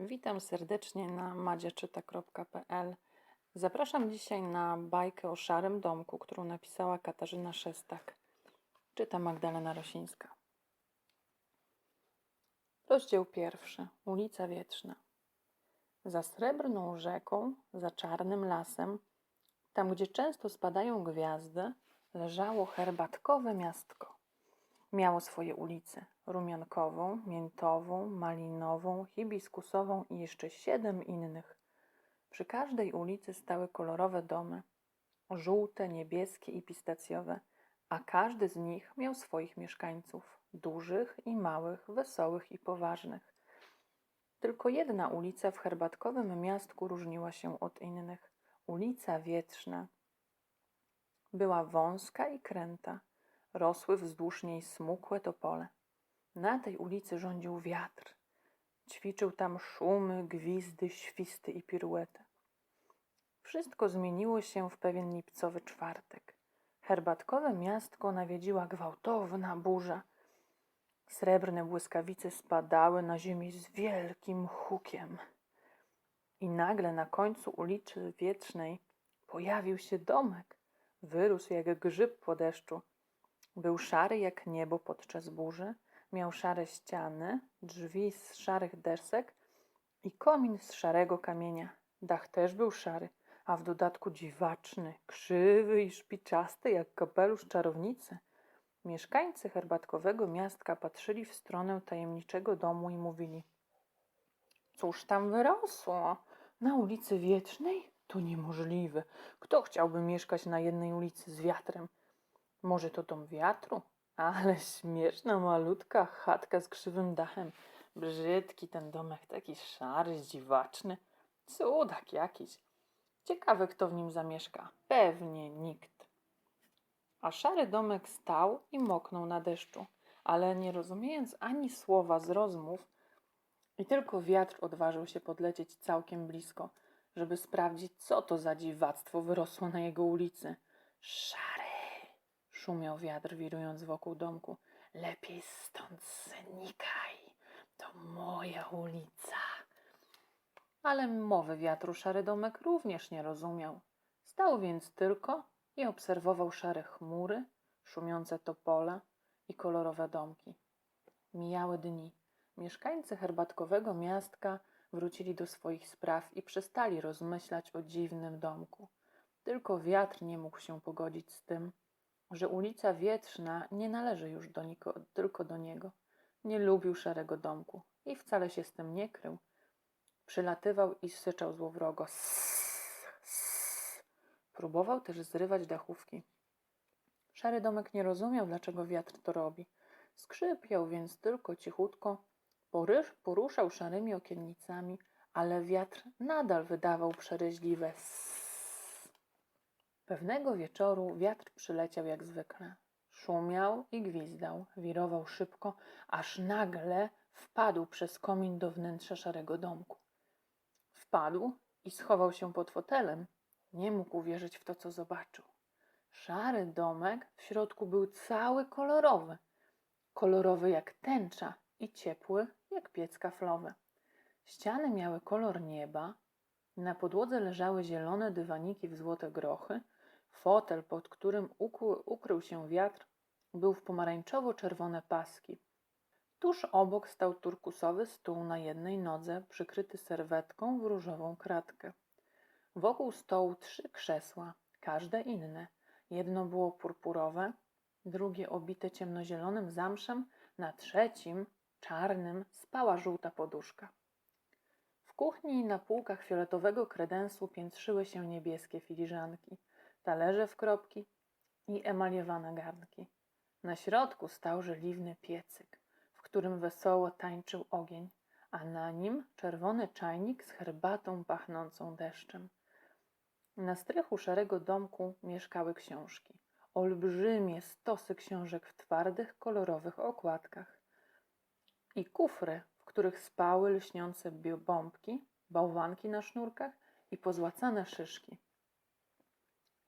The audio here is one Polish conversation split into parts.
Witam serdecznie na madziaczyta.pl. Zapraszam dzisiaj na bajkę o szarym domku, którą napisała Katarzyna Szestak. Czyta Magdalena Rosińska. Rozdział pierwszy. Ulica Wietrzna. Za srebrną rzeką, za czarnym lasem, tam gdzie często spadają gwiazdy, leżało herbatkowe miastko. Miało swoje ulice rumiankową, miętową, malinową, hibiskusową i jeszcze siedem innych. Przy każdej ulicy stały kolorowe domy żółte, niebieskie i pistacjowe, a każdy z nich miał swoich mieszkańców dużych i małych, wesołych i poważnych. Tylko jedna ulica w herbatkowym miastku różniła się od innych ulica Wietrzna. Była wąska i kręta rosły wzdłuż niej smukłe topole. Na tej ulicy rządził wiatr. Ćwiczył tam szumy, gwizdy, świsty i piruety. Wszystko zmieniło się w pewien lipcowy czwartek. Herbatkowe miastko nawiedziła gwałtowna burza. Srebrne błyskawice spadały na ziemię z wielkim hukiem. I nagle na końcu ulicy Wietrznej pojawił się domek. Wyrósł jak grzyb po deszczu. Był szary jak niebo podczas burzy, miał szare ściany, drzwi z szarych desek i komin z szarego kamienia. Dach też był szary, a w dodatku dziwaczny, krzywy i szpiczasty jak kapelusz czarownicy. Mieszkańcy herbatkowego miastka patrzyli w stronę tajemniczego domu i mówili: Cóż tam wyrosło? Na ulicy Wiecznej? To niemożliwe. Kto chciałby mieszkać na jednej ulicy z wiatrem? Może to dom wiatru? Ale śmieszna, malutka chatka z krzywym dachem. Brzydki ten domek, taki szary, dziwaczny. Cudak jakiś. Ciekawe, kto w nim zamieszka. Pewnie nikt. A szary domek stał i moknął na deszczu, ale nie rozumiejąc ani słowa z rozmów, i tylko wiatr odważył się podlecieć całkiem blisko, żeby sprawdzić, co to za dziwactwo wyrosło na jego ulicy. Szary! Szumiał wiatr, wirując wokół domku. Lepiej stąd znikaj. To moja ulica. Ale mowy wiatru szary domek również nie rozumiał. Stał więc tylko i obserwował szare chmury, szumiące topola i kolorowe domki. Mijały dni. Mieszkańcy herbatkowego miastka wrócili do swoich spraw i przestali rozmyślać o dziwnym domku. Tylko wiatr nie mógł się pogodzić z tym, że ulica Wietrzna nie należy już do niko, tylko do niego. Nie lubił szarego domku i wcale się z tym nie krył. Przylatywał i syczał złowrogo. Sss, sss. Próbował też zrywać dachówki. Szary domek nie rozumiał, dlaczego wiatr to robi. Skrzypiał więc tylko cichutko, porysz, poruszał szarymi okiennicami, ale wiatr nadal wydawał przeryźliwe sss. Pewnego wieczoru wiatr przyleciał jak zwykle. Szumiał i gwizdał, wirował szybko, aż nagle wpadł przez komin do wnętrza szarego domku. Wpadł i schował się pod fotelem. Nie mógł uwierzyć w to, co zobaczył. Szary domek w środku był cały kolorowy. Kolorowy jak tęcza i ciepły jak piec kaflowy. Ściany miały kolor nieba, na podłodze leżały zielone dywaniki w złote grochy, Fotel, pod którym ukrył się wiatr, był w pomarańczowo-czerwone paski. Tuż obok stał turkusowy stół na jednej nodze, przykryty serwetką w różową kratkę. Wokół stołu trzy krzesła, każde inne. Jedno było purpurowe, drugie obite ciemnozielonym zamszem, na trzecim, czarnym, spała żółta poduszka. W kuchni na półkach fioletowego kredensu piętrzyły się niebieskie filiżanki – talerze w kropki i emaliowane garnki. Na środku stał żeliwny piecyk, w którym wesoło tańczył ogień, a na nim czerwony czajnik z herbatą pachnącą deszczem. Na strychu szarego domku mieszkały książki. Olbrzymie stosy książek w twardych, kolorowych okładkach. I kufry, których spały lśniące bombki, bałwanki na sznurkach i pozłacane szyszki.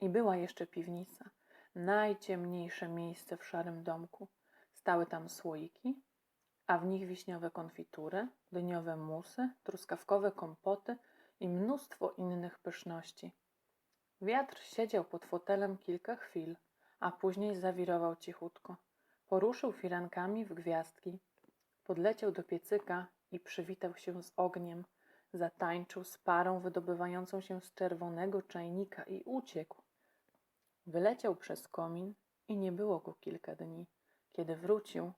I była jeszcze piwnica, najciemniejsze miejsce w szarym domku. Stały tam słoiki, a w nich wiśniowe konfitury, dyniowe musy, truskawkowe kompoty i mnóstwo innych pyszności. Wiatr siedział pod fotelem kilka chwil, a później zawirował cichutko. Poruszył firankami w gwiazdki, podleciał do piecyka i przywitał się z ogniem, zatańczył z parą wydobywającą się z czerwonego czajnika i uciekł. Wyleciał przez komin i nie było go kilka dni. Kiedy wrócił,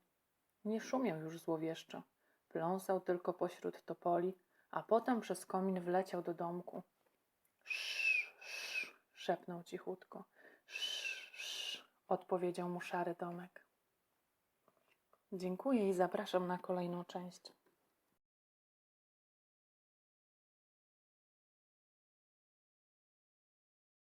nie szumiał już złowieszczo, pląsał tylko pośród topoli, a potem przez komin wleciał do domku. Sz, sz, szepnął cichutko. Sz, sz, odpowiedział mu szary domek. Dziękuję i zapraszam na kolejną część.